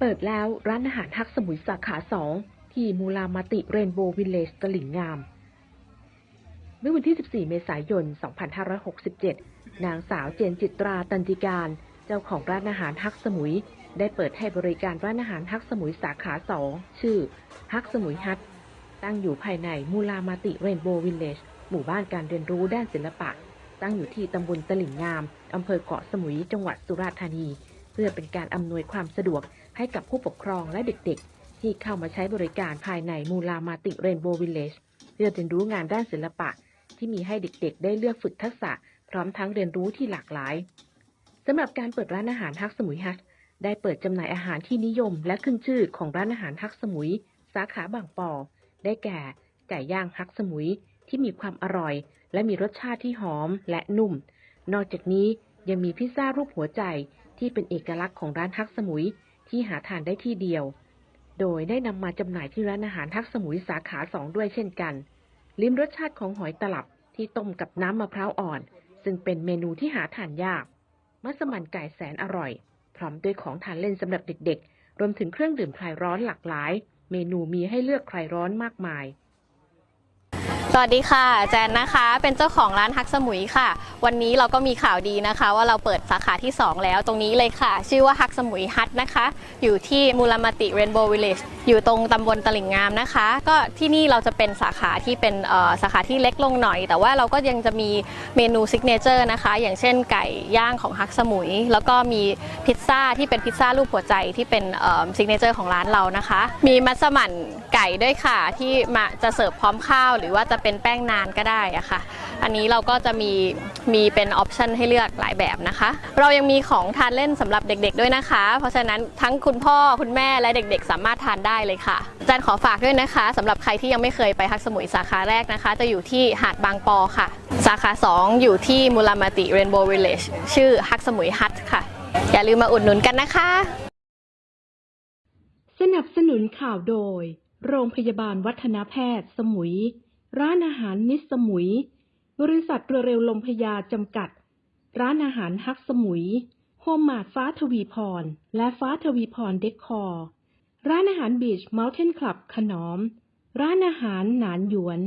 เปิดแล้วร้านอาหารฮักสมุยสาขาสองที่มูลามาติเรนโบว์วิลเลจตลิ่งงาม เมื่อวันที่ 14 เมษายน 2567 นางสาวเจนจิตราตันติการ เจ้าของร้านอาหารฮักสมุย ได้เปิดให้บริการร้านอาหารฮักสมุยสาขาสองชื่อฮักสมุยฮัทตั้งอยู่ภายในมูลามาติเรนโบว์วิลเลจหมู่บ้านการเรียนรู้ด้านศิลปะ ตั้งอยู่ที่ตำบลตลิ่งงามอำเภอเกาะสมุยจังหวัดสุราษฎร์ธานี พื่อเป็นการอำนวยความสะดวกให้กับผู้ปกครองและเด็กๆ ที่เข้ามาใช้บริการภายในมูลามาติเรนโบว์วิลเลจเพื่อเรียนรู้งานด้านศิลปะ ที่มีให้เด็กๆ ได้เลือกฝึกทักษะ พร้อมทั้งเรียนรู้ที่หลากหลายสำหรับการเปิดร้านอาหารฮักสมุยฮัทได้เปิดจำหน่ายอาหารที่นิยม และขึ้นชื่อของร้านอาหารฮักสมุย สาขาบางปอ ได้แก่ไก่ย่างฮักสมุยที่มีความอร่อย และมีรสชาติที่หอมและนุ่ม นอกจากนี้ยังมีพิซซ่ารูปหัวใจ ที่เป็นเอกลักษณ์ของร้านฮักสมุยที่หาทานได้ที่เดียว โดยได้นำมาจำหน่ายที่ร้านอาหารฮักสมุยสาขาสองด้วยเช่นกัน ลิ้มรสชาติของหอยตลับที่ต้มกับน้ำมะพร้าวอ่อน ซึ่งเป็นเมนูที่หาทานยาก มัสมั่นไก่แสนอร่อย พร้อมด้วยของทานเล่นสำหรับเด็กๆ รวมถึงเครื่องดื่มคลายร้อนหลากหลาย เมนูมีให้เลือกคลายร้อนมากมาย สวัสดีค่ะ แจนนะคะ เป็นเจ้าของร้านฮักสมุยค่ะ วันนี้เราก็มีข่าวดีนะคะ ว่าเราเปิดสาขาที่ 2 แล้วตรงนี้เลยค่ะ ชื่อว่าฮักสมุยฮัทนะคะ อยู่ที่มูลมาติเรนโบว์วิลเลจอยู่ตรงตำบลตลิ่งงามนะคะ ก็ที่นี่เราจะเป็นสาขาที่เป็นสาขาที่เล็กลงหน่อย แต่ว่าเราก็ยังจะมีเมนูซิกเนเจอร์นะคะ อย่างเช่นไก่ย่างของฮักสมุย แล้วก็มีพิซซ่าที่เป็นพิซซ่ารูปหัวใจที่เป็นซิกเนเจอร์ของร้านเรานะคะ มีมัสมั่นไก่ด้วยค่ะที่มาจะเสิร์ฟพร้อมข้าวหรือว่าจะเป็นแป้งนานก็ได้อะค่ะ อันนี้เราก็จะมีมีเป็นออปชันให้เลือกหลายแบบนะคะ เรายังมีของทานเล่นสำหรับเด็กๆด้วยนะคะ เพราะฉะนั้นทั้งคุณพ่อคุณแม่และเด็กๆ สามารถทานได้เลยค่ะอาจารย์ขอฝากด้วยนะคะสำหรับใครที่ยังไม่เคยไปฮักสมุยสาขาแรกนะคะ จะอยู่ที่หาดบางปอค่ะ สาขา 2 อยู่ที่มูลามาติเรนโบว์วิลเลจชื่อฮักสมุยฮัทค่ะ อย่าลืมมาอุดหนุนกันนะคะ สนับสนุนข่าวโดย โรงพยาบาลวัฒนแพทย์สมุย ร้านอาหารมิสสมุย บริษัทเรือเร็วลมพยาจำกัด ร้านอาหารฮักสมุย โฮมมาดฟ้าทวีพร และฟ้าทวีพรเดคคอร์ ร้านอาหารบีชเมลเทนคลับขนอม ร้านอาหารหนานหยวน